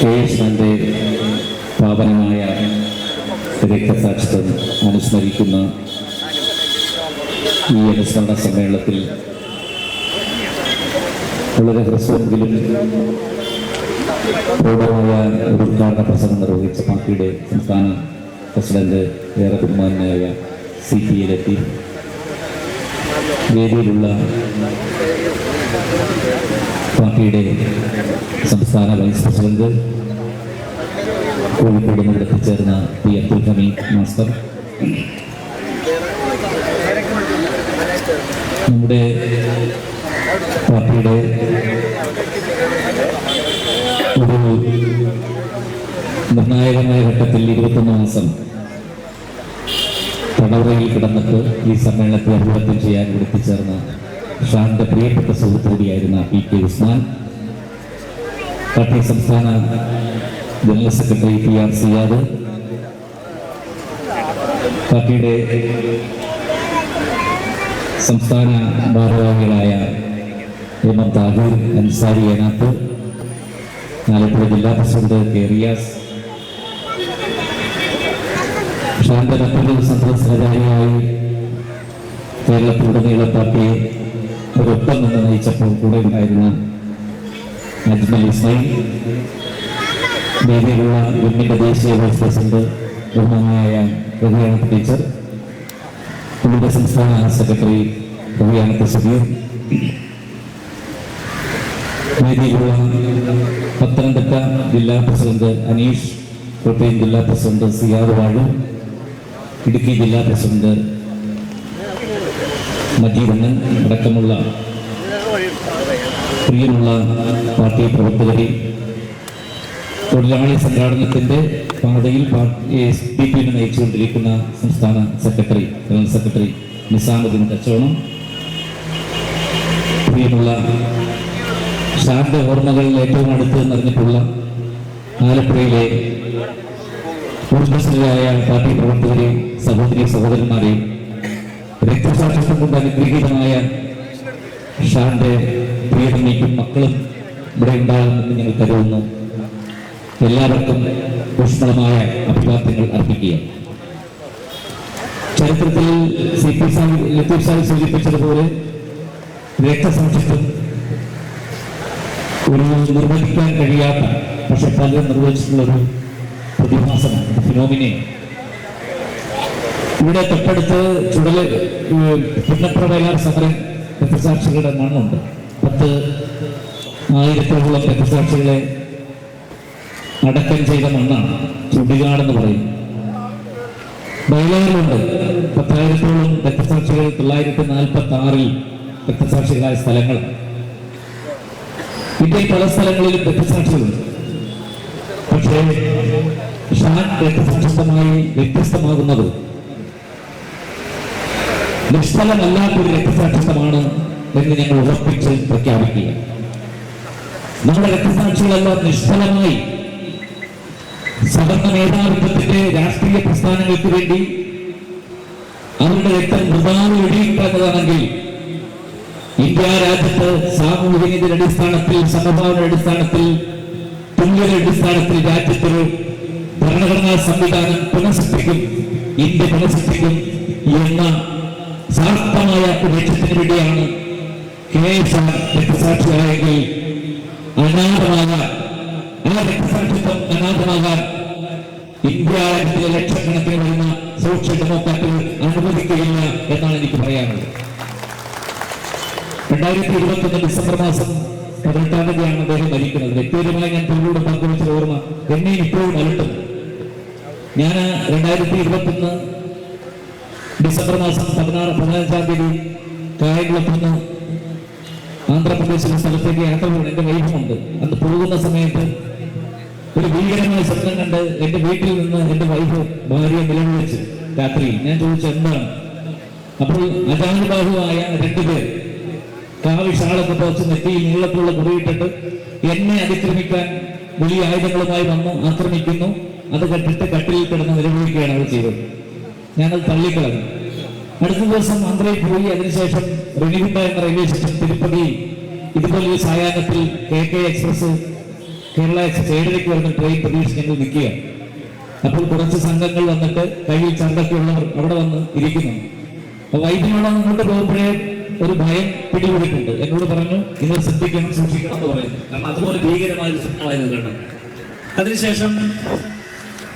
കൃഷ്ണന്റെ പാവനമായ രക്തസാക്ഷിത്വം അനുസ്മരിക്കുന്ന ഈ അനുസ്മരണ സമ്മേളനത്തിൽ വളരെ ഹ്രസ്വമെങ്കിലും പൂർണമായ ഒരു ഉദ്ഘാടന പ്രസംഗം നിർവഹിച്ച പാർട്ടിയുടെ സംസ്ഥാന പ്രസിഡന്റ് ഏറെ ബഹുമാനായ സി പി എലെത്തി വേദിയിലുള്ള പാർട്ടിയുടെ സംസ്ഥാന വൈസ് പ്രസിഡന്റ് കോഴിക്കോട് നിന്ന് എത്തിച്ചേർന്ന പി അബ്ദുൽ ഹമീദ് മാസ്റ്റർ. നമ്മുടെ പാർട്ടിയുടെ ഒരു നിർണായകമായ ഘട്ടത്തിൽ ഇരുപത്തൊന്ന് മാസം തടവറയിൽ കിടന്നിട്ട് ഈ സമ്മേളനത്തെ അഭിവാദ്യം ചെയ്യാൻ വിളിപ്പിച്ചേർന്ന ഷാന്റെ പ്രിയപ്പെട്ട സുഹൃത്ത് കൂടിയായിരുന്ന പി കെ ഉസ്മാൻ. പാർട്ടി സംസ്ഥാന general secretary P R Siyad. പാർട്ടിയുടെ സംസ്ഥാന ഭാരവാഹികളായ എം താഗൂർ അൻസാരി ഏനാത്ത് ആലപ്പുഴ ജില്ലാ പ്രസിഡന്റ് കെ റിയാസ്. ഷാന്റെ മറ്റൊരു സംഘ സഹചാരിയായി കേരളത്തിലുടനീളം പാർട്ടിയെ ഒരൊപ്പം നിന്ന് നയിച്ചപ്പോൾ കൂടെ ഉണ്ടായിരുന്ന അജ്മൽ ഇസ്മായിൽ. വേദിയിലുള്ള ഗവൺമെന്റ് ദേശീയ വൈസ് പ്രസിഡന്റ് ബഹുമാനായ രഘുയാനത്ത് ടീച്ചർ പുള്ളിയുടെ സംസ്ഥാന സെക്രട്ടറി രഘുയാനത്ത് സബീർ വേദിയിലുള്ള പത്തനംതിട്ട ജില്ലാ പ്രസിഡന്റ് അനീഷ് കോട്ടയം ജില്ലാ പ്രസിഡന്റ് സിയാദ് വാഴു ഇടുക്കി ജില്ലാ പ്രസിഡന്റ് മജീദണ്ണൻ അടക്കമുള്ള പ്രിയമുള്ള പാർട്ടി പ്രവർത്തകരെ തൊഴിലാളി സംഘാടനത്തിന്റെ പാതയിൽ എസ് നയിച്ചുകൊണ്ടിരിക്കുന്ന സംസ്ഥാന secretary general secretary Nizamuddin Kachonam പ്രിയമുള്ള ശാന്ത ഓർമ്മകളിൽ ഏറ്റവും അടുത്ത് നിറഞ്ഞിട്ടുള്ള ആലപ്പുഴയിലെ ഊർജസ്വലരായ പാർട്ടി പ്രവർത്തകരെയും സഹോദരി സഹോദരന്മാരെ രക്തസാക്ഷിത്വം കൊണ്ട് അനുഗ്രഹീതമായ ഷാന്റെ പ്രിയതമ്മയ്ക്കും മക്കളും ഇവിടെ ഉണ്ടാകുമെന്ന് ഞങ്ങൾ കരുതുന്നു. എല്ലാവർക്കും ഊഷ്മളമായ അഭിവാദ്യങ്ങൾ അർപ്പിക്കുക ചരിത്രത്തിൽ സി പി സാഹി ലത്തീഫ് സാഹിബ് സൂചിപ്പിച്ചതുപോലെ രക്തസാക്ഷിത്വം ഒരു നിർവഹിക്കാൻ കഴിയാത്ത പക്ഷെ പലരും നിർവഹിച്ചിട്ടുള്ള ഒരു പ്രതിഭാസമാണ് ഫിനോമിനെ ഇവിടെ തൊട്ടടുത്ത് ചുടൽ പുന്നപ്രവയലാർ സമരം രക്തസാക്ഷികളുടെ മണ്ണുണ്ട് പത്ത് ആയിരത്തോളം രക്തസാക്ഷികളെ അടക്കം ചെയ്ത മണ്ണാണ്. ചുടികാടെന്ന് പറയും. വയലാറിലുണ്ട് പത്തായിരത്തോളം രക്തസാക്ഷികൾ തൊള്ളായിരത്തി നാൽപ്പത്തി ആറിൽ രക്തസാക്ഷികളായ സ്ഥലങ്ങൾ ഇന്ത്യയിൽ പല സ്ഥലങ്ങളിലും രക്തസാക്ഷികളുണ്ട്. പക്ഷേ ഷാൻ രക്തസാക്ഷിത്വമായി വ്യത്യസ്തമാകുന്നത് നിഷ്ഫലമല്ലാത്തൊരു രക്തസാക്ഷിത്വമാണ് എന്ന് ഞങ്ങൾ ഉറപ്പിച്ച് പ്രഖ്യാപിക്കുക. നമ്മുടെ രക്തസാക്ഷികളെല്ലാം നിഷ്ഫലമായി സവർണ മേധാവിത്വത്തിന്റെ രാഷ്ട്രീയ പ്രസ്ഥാനങ്ങൾക്ക് വേണ്ടി അവരുടെ രക്തം വൃതാവ് വെടിയിട്ടതാണെങ്കിൽ ഇന്ത്യ രാജ്യത്ത് സാമൂഹിക നീതിയുടെ അടിസ്ഥാനത്തിൽ സമഭാവന അടിസ്ഥാനത്തിൽ തുല്യത അടിസ്ഥാനത്തിൽ രാജ്യത്തിൽ ഭരണഘടനാ സംവിധാനം പുനഃസൃഷ്ടിക്കും. ഇന്ത്യ പുനഃസൃഷ്ടിക്കും എന്ന ഒരു ലക്ഷ്യത്തിന് വേണ്ടിയാണ് കെ എസ് ആർ രക്തസാക്ഷിയായെങ്കിൽ അനാഥമാകാൻ ആ രക്തസാക്ഷിത്വം അനാഥമാകാൻ ഇന്ത്യ രാജ്യത്തിലെ ലക്ഷക്കണക്കിന് വരുന്ന സോഷ്യൽ ഡെമോക്രാറ്റുകൾ അനുവദിക്കുകയില്ല എന്നാണ് എനിക്ക് പറയാനുള്ളത്. രണ്ടായിരത്തി ഇരുപത്തി ഒന്ന് ഡിസംബർ മാസം പതിനെട്ടാം തീയതിയാണ് അദ്ദേഹം മരിക്കുന്നത്. വ്യക്തിപരമായി ഞാൻ പുള്ളിയോട് പങ്കുവച്ച ഓർമ്മ എന്നെ ഇപ്പോഴും അലട്ടുന്നു. ഞാൻ രണ്ടായിരത്തി ഇരുപത്തി ഒന്ന് ഡിസംബർ മാസം പതിനാറ് പതിനഞ്ചാം തീയതി കായംകുളത്തുനിന്ന് ആന്ധ്രാപ്രദേശിലെ സ്ഥലത്തേക്ക് യാത്ര പോകണം എന്റെ വൈഫുണ്ട് അന്ന് പോകുന്ന സമയത്ത് ഒരു ഭീകരമായ സ്വപ്നം കണ്ട് എന്റെ വീട്ടിൽ നിന്ന് എന്റെ വൈഫ് ഭാര്യ നിലവിളിച്ച് രാത്രിയിൽ. ഞാൻ ചോദിച്ചു എന്താണ്? അപ്പോൾ അജാനുബാഹുവായ രണ്ടുപേർ കാവിഷാളൊക്കെ പോച്ച് നെറ്റിയിൽ നീളത്തുള്ള കുറിയിട്ടിട്ട് എന്നെ അതിക്രമിക്കാൻ വലിയ ആയുധങ്ങളുമായി വന്നു ആക്രമിക്കുന്നു. അത് കണ്ടിട്ട് കട്ടിലിൽ കിടന്ന് നിലവിളിക്കുകയാണ് അവർ ചെയ്തത്. ഞാനത് തള്ളിക്കളഞ്ഞു. അടുത്ത ദിവസം മന്ത്രി പോയി അതിനുശേഷം റെനിഗുണ്ട എന്ന റെയിൽവേ സ്റ്റേഷൻ തിരുപ്പതി ഇതുപോലെ ഒരു സായാഹ്നത്തിൽ K K express Kerala express ഏഴരയ്ക്ക് വരുന്ന ട്രെയിൻ പ്രതീക്ഷിച്ച് ഞങ്ങൾ നിൽക്കുക അപ്പോൾ കുറച്ച് സംഘങ്ങൾ വന്നിട്ട് കയ്യിൽ ചന്തക്കുള്ളവർ അവിടെ വന്ന് ഇരിക്കുന്നു. അപ്പൊ വൈദ്യുതിയോടെ മുന്നോട്ട് പോകുമ്പോഴേ ഒരു ഭയം പിടികൂടിയിട്ടുണ്ട്. എന്നോട് പറഞ്ഞു നിങ്ങൾ ശ്രദ്ധിക്കണം സൂക്ഷിക്കണം എന്ന് പറയുന്നു കാരണം അതുപോലെ ഭീകരമായ ഒരു സ്വപ്നമായിരുന്നു അതിനുശേഷം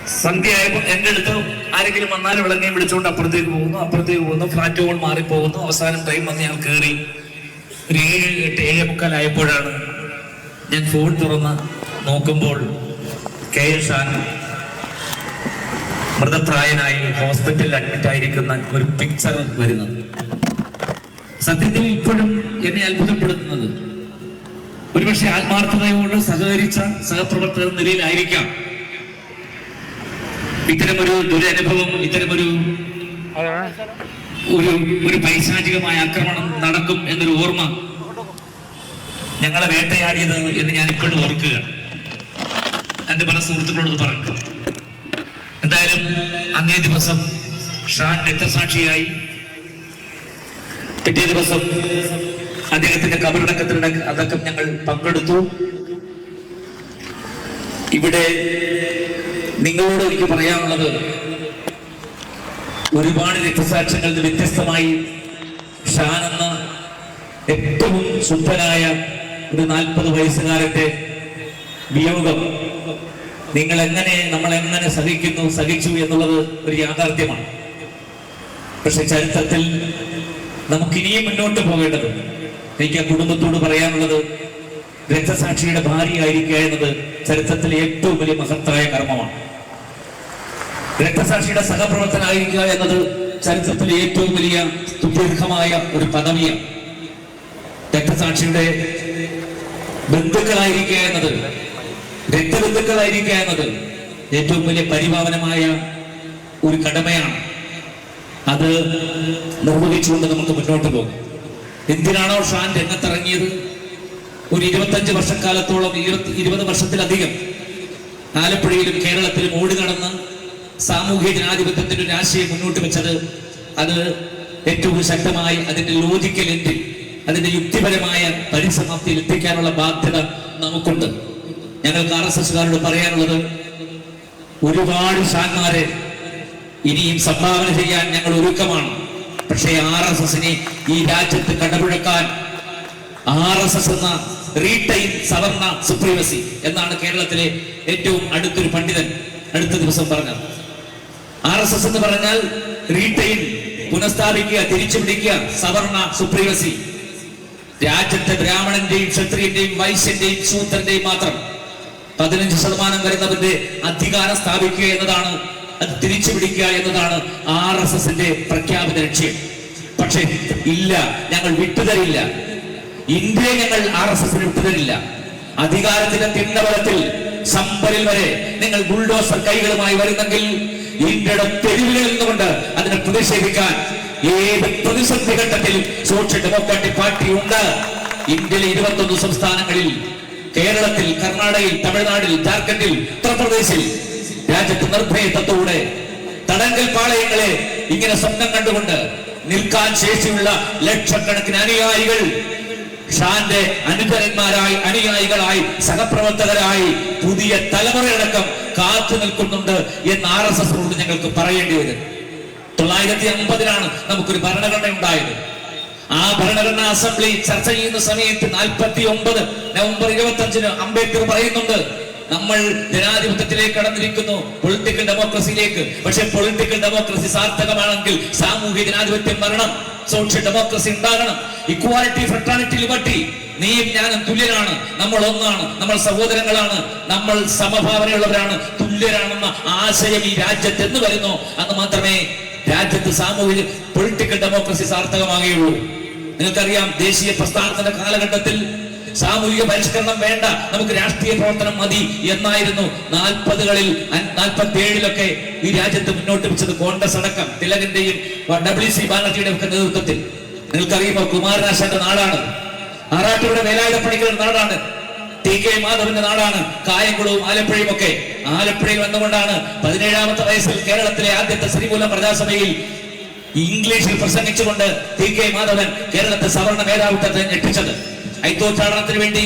സന്ധ്യയായപ്പോൾ എന്റെ അടുത്ത് ആരെങ്കിലും വന്നാൽ വിളങ്ങി വിളിച്ചുകൊണ്ട് അപ്പുറത്തേക്ക് പോകുന്നു. അപ്പുറത്തേക്ക് പോകുന്നു. ഫ്ലാറ്റ് ഹോൾ മാറിപ്പോകുന്നു. അവസാനം ട്രെയിൻ വന്ന് ഞാൻ കയറി. ഒരു ഏഴ് എട്ട് ഏഴ് മുക്കാലായപ്പോഴാണ് ഞാൻ ഫോൺ തുറന്ന് നോക്കുമ്പോൾ കെ എസ് ആൻ മൃതപ്രായനായി ഹോസ്പിറ്റലിൽ അഡ്മിറ്റ് ആയിരിക്കുന്ന ഒരു പിക്ചർ വരുന്നത്. സത്യത്തിൽ ഇപ്പോഴും എന്നെ അത്ഭുതപ്പെടുത്തുന്നത്. ഒരുപക്ഷെ ആത്മാർത്ഥതയോട് സഹകരിച്ച സഹപ്രവർത്തകർ നിലയിലായിരിക്കാം. ഇത്തരമൊരു ദുരനുഭവം ഇത്തരമൊരു ഒരു ഒരു പൈശാചികമായ ആക്രമണം നടക്കും എന്നൊരു ഓർമ്മ ഞങ്ങളെ വേട്ടയാടിയത് എന്ന് ഞാൻ ഇപ്പോഴും ഓർക്കുക എന്റെ പല സുഹൃത്തുക്കളോട് പറഞ്ഞു. എന്തായാലും അന്നേ ദിവസം ഷാൻ രക്തസാക്ഷിയായി. പിറ്റേ ദിവസം അദ്ദേഹത്തിന്റെ കബറടക്കത്തിന്റെ അടക്കം ഞങ്ങൾ പങ്കെടുത്തു. ഇവിടെ നിങ്ങളോട് എനിക്ക് പറയാനുള്ളത് ഒരുപാട് രക്തസാക്ഷ്യങ്ങൾ വ്യത്യസ്തമായി ഷാൻ എന്ന ഏറ്റവും ശുദ്ധനായ ഒരു നാൽപ്പത് വയസ്സുകാരന്റെ വിയോഗം നിങ്ങൾ എങ്ങനെ നമ്മൾ എങ്ങനെ സഹിക്കുന്നു സഹിച്ചു എന്നുള്ളത് ഒരു യാഥാർത്ഥ്യമാണ്. പക്ഷെ ചരിത്രത്തിൽ നമുക്ക് ഇനിയും മുന്നോട്ട് പോകേണ്ടത് എനിക്ക് ആ കുടുംബത്തോട് പറയാനുള്ളത് രക്തസാക്ഷിയുടെ ഭാര്യയായിരിക്കുക എന്നത് ചരിത്രത്തിലെ ഏറ്റവും വലിയ മഹത്തായ കർമ്മമാണ്. രക്തസാക്ഷിയുടെ സഹപ്രവർത്തനായിരിക്കുക എന്നത് ചരിത്രത്തിലെ ഏറ്റവും വലിയ സുദീർഘമായ ഒരു പദവിയാണ് രക്തസാക്ഷിയുടെ ബന്ധുക്കളായിരിക്കുക എന്നത് രക്തബന്ധുക്കളായിരിക്കുക എന്നത് ഏറ്റവും വലിയ പരിപാവനമായ ഒരു കടമയാണ്. അത് നിർവഹിച്ചുകൊണ്ട് നമുക്ക് മുന്നോട്ട് പോകും. എന്തിനാണോ ഷാൻ രംഗത്തിറങ്ങിയത്? ഒരു ഇരുപത്തഞ്ച് വർഷക്കാലത്തോളം ഇരുപത്തി ഇരുപത് വർഷത്തിലധികം ആലപ്പുഴയിലും കേരളത്തിലും ഓടി നടന്ന് സാമൂഹ്യ ജനാധിപത്യത്തിന്റെ ഒരു ആശയം മുന്നോട്ട് വെച്ചത് അത് ഏറ്റവും ശക്തമായി അതിന്റെ ലോജിക്കൽ എൻഡിൽ അതിന്റെ യുക്തിപരമായ പരിസമാപ്തിയിൽ എത്തിക്കാനുള്ള ബാധ്യത നമുക്കുണ്ട്. ഞങ്ങൾക്ക് ആർ എസ് എസ്കാരോട് പറയാനുള്ളത് ഒരുപാട് ഷാന്മാരെ ഇനിയും സംഭാവന ചെയ്യാൻ ഞങ്ങൾ ഒരുക്കമാണ്. പക്ഷേ ആർ എസ് എസിനെ ഈ രാജ്യത്ത് കടപുഴക്കാൻ ആർ എസ് എസ് എന്ന റീടൈൻ സവർണ സുപ്രീമസി എന്നാണ് കേരളത്തിലെ ഏറ്റവും അടുത്തൊരു പണ്ഡിതൻ അടുത്ത ദിവസം പറഞ്ഞത്. ആർ എസ് എസ് എന്ന് പറഞ്ഞാൽ റീറ്റെയിൽ പുനഃസ്ഥാപിക്കുക തിരിച്ചു പിടിക്കുക സവർണ സുപ്രീമസി രാജ്യത്തെ ബ്രാഹ്മണന്റെയും ക്ഷത്രിയന്റെയും വൈശ്യന്റെയും ശൂദ്രന്റെയും മാത്രം പതിനഞ്ച് ശതമാനം വരുന്നവന്റെ അധികാരം സ്ഥാപിക്കുക എന്നതാണ് അത് തിരിച്ചു പിടിക്കുക എന്നതാണ് ആർ എസ് എസിന്റെ പ്രഖ്യാപിത ലക്ഷ്യം. പക്ഷേ ഇല്ല ഞങ്ങൾ വിട്ടുതരില്ല. ഇന്ത്യയെ ഞങ്ങൾ ആർ എസ് എസിന് വിട്ടുതരില്ല. അധികാരത്തിന്റെ തിണ്ണബലത്തിൽ സമ്പലിൽ വരെ നിങ്ങൾ ബുൾഡോസർ കൈകളുമായി വരുന്നെങ്കിൽ ഇന്ത്യയുടെ തെരുവിൽ നിന്നുകൊണ്ട് അതിനെ പ്രതിഷേധിക്കാൻ ഏത് പ്രതിസന്ധി ഘട്ടത്തിൽ സോഷ്യൽ ഡെമോക്രാറ്റിക് പാർട്ടി ഉണ്ട്? ഇന്ത്യയിലെ ഇരുപത്തൊന്ന് സംസ്ഥാനങ്ങളിൽ കേരളത്തിൽ കർണാടകയിൽ തമിഴ്നാടിൽ ജാർഖണ്ഡിൽ ഉത്തർപ്രദേശിൽ രാജ്യത്ത് നിർഭയത്വത്തോടെ തടങ്കൽ പാളയങ്ങളെ ഇങ്ങനെ സ്വപ്നം കണ്ടുകൊണ്ട് നിൽക്കാൻ ശേഷിയുള്ള ലക്ഷക്കണക്കിന് അനുയായികൾ ഷാന്റെ അനുചരന്മാരായി അനുയായികളായി സഹപ്രവർത്തകരായി പുതിയ തലമുറയടക്കം കാത്തു നിൽക്കുന്നുണ്ട് എന്ന് ആർ എസ് എസിനോട് ഞങ്ങൾക്ക് പറയേണ്ടി വരും. തൊള്ളായിരത്തി അമ്പതിലാണ് നമുക്കൊരു ഭരണഘടന ഉണ്ടായത്. ആ ഭരണഘടനാ അസംബ്ലി ചർച്ച ചെയ്യുന്ന സമയത്ത് നാൽപ്പത്തി ഒമ്പത് നവംബർ ഇരുപത്തി അഞ്ചിന് അംബേദ്കർ പറയുന്നുണ്ട് നമ്മൾ ജനാധിപത്യത്തിലേക്ക് കടന്നിരിക്കുന്നു. പൊളിറ്റിക്കൽ ഡെമോക്രസിയിലേക്ക് പക്ഷെ പൊളിറ്റിക്കൽ ഡെമോക്രസി സാർത്ഥകമാണെങ്കിൽ സാമൂഹ്യ ജനാധിപത്യം വരണം സോഷ്യൽ ഡെമോക്രസി ഉണ്ടാകണം. ഇക്വാലിറ്റി ഫ്രട്ടാലിറ്റി ലിബർട്ടി നീയും ഞാനും തുല്യരാണ്. നമ്മൾ ഒന്നാണ്. നമ്മൾ സഹോദരങ്ങളാണ്. നമ്മൾ സമഭാവനയുള്ളവരാണ്. തുല്യരാണെന്ന ആശയം ഈ രാജ്യത്ത് എന്ന് വരുന്നു അന്ന് മാത്രമേ രാജ്യത്ത് സാമൂഹിക പൊളിറ്റിക്കൽ ഡെമോക്രസി സാർത്ഥകമാകുകയുള്ളൂ. നിങ്ങൾക്കറിയാം ദേശീയ പ്രസ്ഥാനത്തിന്റെ കാലഘട്ടത്തിൽ സാമൂഹിക പരിഷ്കരണം വേണ്ട. നമുക്ക് രാഷ്ട്രീയ പ്രവർത്തനം മതി എന്നായിരുന്നു നാൽപ്പതുകളിൽ നാൽപ്പത്തി ഏഴിലൊക്കെ ഈ രാജ്യത്ത് മുന്നോട്ട് വെച്ചത് കോൺഗ്രസ് അടക്കം തിലകന്റെയും ഡബ്ല്യു സി ബാനർജിയുടെ ഒക്കെ നേതൃത്വത്തിൽ. നിങ്ങൾക്കറിയുമോ കുമാരനാശന്റെ നാടാണ്. ആറാട്ടിയുടെ വേലായുധ പണികളുടെ നാടാണ്. ടി കെ മാധവന്റെ നാടാണ്. കായംകുളവും ആലപ്പുഴയും ഒക്കെ. ആലപ്പുഴയിൽ വന്നുകൊണ്ടാണ് പതിനേഴാമത്തെ വയസ്സിൽ കേരളത്തിലെ ആദ്യത്തെ ശ്രീമൂലം പ്രജാസഭയിൽ ഇംഗ്ലീഷിൽ പ്രസംഗിച്ചുകൊണ്ട് ടി കെ മാധവൻ കേരളത്തെ സവർണ മേധാവിത്വത്തെ ഞെട്ടിച്ചത്. ഐത്തോച്ചാടനത്തിന് വേണ്ടി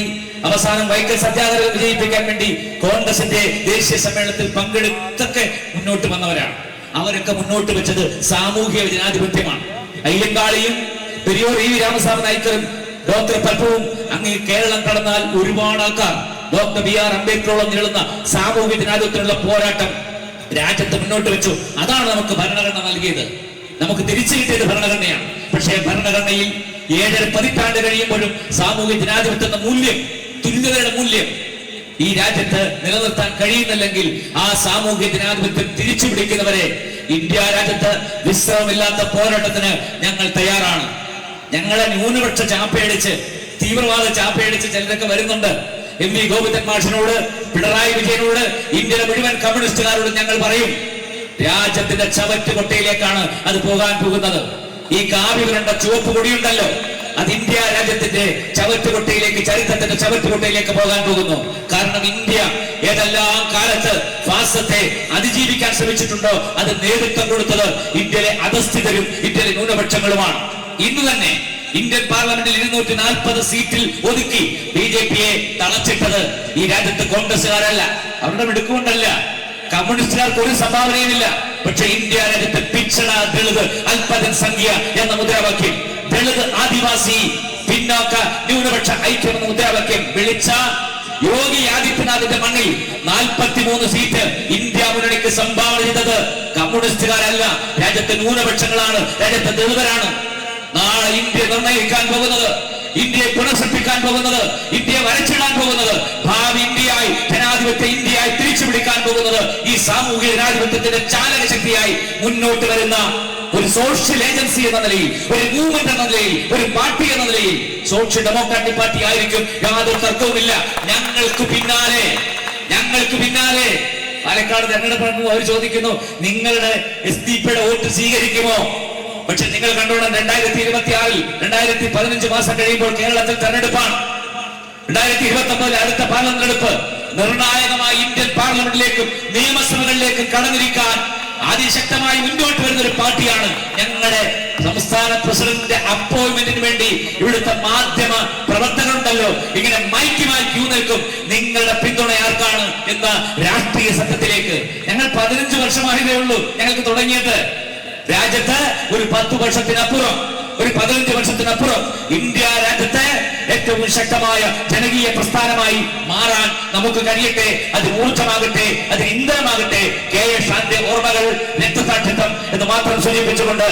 അവസാനം വൈക്കൽ സത്യാഗ്രഹം വിജയിപ്പിക്കാൻ വേണ്ടി കോൺഗ്രസിന്റെ ദേശീയ സമ്മേളനത്തിൽ പങ്കെടുത്തൊക്കെ മുന്നോട്ട് വന്നവരാണ്. അവരൊക്കെ മുന്നോട്ട് വെച്ചത് സാമൂഹ്യ ജനാധിപത്യമാണ്. അയ്യങ്കാളിയും പെരിയോർ ഇ വി രാമസ്വാമി നായ്ക്കറും ഡോക്ടർ പൽപ്പവും അങ്ങ് കേരളം കടന്നാൽ ഒരുപാട് ആൾക്കാർ ഡോക്ടർ ബി ആർ അംബേദ്കറോളം നീളുന്ന സാമൂഹ്യ ജനാധിപത്യത്തിനുള്ള പോരാട്ടം രാജ്യത്ത് മുന്നോട്ട് വെച്ചു. അതാണ് നമുക്ക് ഭരണഘടന നൽകിയത്. നമുക്ക് തിരിച്ചു കിട്ടിയത് ഭരണഘടനയാണ്. പക്ഷേ ഭരണഘടനയിൽ ഏഴര പതിറ്റാണ്ട് കഴിയുമ്പോഴും സാമൂഹ്യ ജനാധിപത്യ മൂല്യം തുല്യതയുടെ മൂല്യം ഈ രാജ്യത്ത് നിലനിർത്താൻ കഴിയുന്നില്ലെങ്കിൽ ആ സാമൂഹ്യ ജനാധിപത്യം തിരിച്ചു പിടിക്കുന്നവരെ ഇന്ത്യ രാജ്യത്ത് വിശ്രമമില്ലാത്ത പോരാട്ടത്തിന് ഞങ്ങൾ തയ്യാറാണ്. ഞങ്ങളെ ന്യൂനപക്ഷ ചാപ്പയടിച്ച് തീവ്രവാദ ചാപ്പയടിച്ച് ചിലരൊക്കെ വരുന്നുണ്ട്. എം വി ഗോവിന്ദൻ മാഷിനോട് പിണറായി വിജയനോട് ഇന്ത്യയിലെ മുഴുവൻ കമ്മ്യൂണിസ്റ്റുകാരോട് ഞങ്ങൾ പറയും രാജ്യത്തിന്റെ ചവറ്റ് കൊട്ടയിലേക്കാണ് അത് പോകാൻ പോകുന്നത്. ഈ കാവ്യ കണ്ട ചുവപ്പ് കൊടിയുണ്ടല്ലോ അത് ഇന്ത്യ രാജ്യത്തിന്റെ ചവറ്റുകൊട്ടയിലേക്ക് ചരിത്രത്തിന്റെ ചവറ്റുകൊട്ടയിലേക്ക് പോകാൻ പോകുന്നു. കാരണം ഇന്ത്യ ഏതെല്ലാം കാലത്ത് ഫാസത്തെ അതിജീവിക്കാൻ ശ്രമിച്ചിട്ടുണ്ടോ അത് നേതൃത്വം കൊടുത്തത് ഇന്ത്യയിലെ അധസ്ഥിതരും ഇന്ത്യയിലെ ന്യൂനപക്ഷങ്ങളുമാണ്. ഇന്ന് തന്നെ ഇന്ത്യൻ പാർലമെന്റിൽ ഇരുന്നൂറ്റി നാൽപ്പത് സീറ്റിൽ ഒതുക്കി ബി ജെ പിയെ തളച്ചിട്ടത് ഈ രാജ്യത്ത് കോൺഗ്രസ്സുകാരല്ല. അവരുടെ മിടുക്കുകൊണ്ടല്ല കമ്മ്യൂണിസ്റ്റുകാർക്ക് ഒരു സംഭാവനയുമില്ല. പക്ഷെ ഇന്ത്യ രാജ്യത്ത് പിച്ചട ദളിത് അൽപതൻ സംഖ്യ എന്ന മുദ്രാവാക്യം. ദളിത് ആദിവാസി പിന്നാക്ക ന്യൂനപക്ഷ ഐക്യം എന്ന മുദ്രാവാക്യം. വിളിച്ച യോഗി ആദിത്യനാഥിന്റെ മണ്ണിൽ നാൽപ്പത്തിമൂന്ന് സീറ്റ് ഇന്ത്യ മുന്നണിക്ക് സംഭാവന ചെയ്തത് കമ്മ്യൂണിസ്റ്റുകാരല്ല. രാജ്യത്തെ ന്യൂനപക്ഷങ്ങളാണ് രാജ്യത്തെ ദളിതരാണ്. നാളെ ഇന്ത്യ നിർണയിക്കാൻ പോകുന്നത് ഇന്ത്യയെ പുനഃസൃഷ്ടിക്കാൻ പോകുന്നത് ഇന്ത്യയെ വരച്ചിടാൻ പോകുന്നത്. ഭാവി ഇന്ത്യയായി ജനാധിപത്യ ഇന്ത്യയായി തിരിച്ചു പിടിക്കാൻ പോകുന്നത് ഈ സാമൂഹിക ജനാധിപത്യത്തിന്റെ ചാലക ശക്തിയായി മുന്നോട്ട് വരുന്ന ഒരു സോഷ്യൽ ഏജൻസി എന്ന നിലയിൽ ഒരു മൂവ്മെന്റ് എന്ന നിലയിൽ ഒരു പാർട്ടി എന്ന നിലയിൽ സോഷ്യൽ ഡെമോക്രാറ്റിക് പാർട്ടി ആയിരിക്കും. യാതൊരു തർക്കവുമില്ല. ഞങ്ങൾക്ക് പിന്നാലെ ഞങ്ങൾക്ക് പിന്നാലെ. പാലക്കാട് തെരഞ്ഞെടുപ്പ് നടക്കുമ്പോൾ അവർ ചോദിക്കുന്നു നിങ്ങളുടെ എസ് ഡി പിയുടെ വോട്ട് സ്വീകരിക്കുമോ? പക്ഷെ നിങ്ങൾ കണ്ടോണം രണ്ടായിരത്തി ഇരുപത്തി ആറിൽ രണ്ടായിരത്തി പതിനഞ്ച് മാസം കഴിയുമ്പോൾ കേരളത്തിൽ തെരഞ്ഞെടുപ്പാണ്. രണ്ടായിരത്തി ഇരുപത്തി ഒമ്പതിൽ അടുത്ത പാർലമെന്റ് തെരഞ്ഞെടുപ്പ് നിർണായകമായ ഇന്ത്യൻ പാർലമെന്റിലേക്കും നിയമസഭകളിലേക്കും കടന്നിരിക്കാൻ അതിശക്തമായി മുന്നോട്ട് വരുന്ന ഒരു പാർട്ടിയാണ് ഞങ്ങളുടെ സംസ്ഥാന പ്രസിഡന്റിന്റെ അപ്പോയിന്റ്മെന്റിന് വേണ്ടി ഇവിടുത്തെ മാധ്യമ പ്രവർത്തകരുണ്ടല്ലോ. ഇങ്ങനെ മൈക്കുമായി ക്യൂ നിൽക്കും. നിങ്ങളുടെ പിന്തുണ ആർക്കാണ് എന്ന രാഷ്ട്രീയ സത്യത്തിലേക്ക്. ഞങ്ങൾ പതിനഞ്ച് വർഷമായതേ ഉള്ളൂ ഞങ്ങൾക്ക് തുടങ്ങിയത്. രാജ്യത്ത് ഒരു പത്ത് വർഷത്തിനപ്പുറം ഒരു പതിനഞ്ച് വർഷത്തിനപ്പുറം ഇന്ത്യ രാജ്യത്തെ ഏറ്റവും ശക്തമായ ജനകീയ പ്രസ്ഥാനമായി മാറാൻ നമുക്ക് കഴിയട്ടെ അത് ഊർജമാകട്ടെ അത് ഇന്ധനമാകട്ടെ. കെ എ ഷാന്റെ ഓർമ്മകൾ രക്തസാക്ഷിത്വം എന്ന് മാത്രം സൂചിപ്പിച്ചുകൊണ്ട്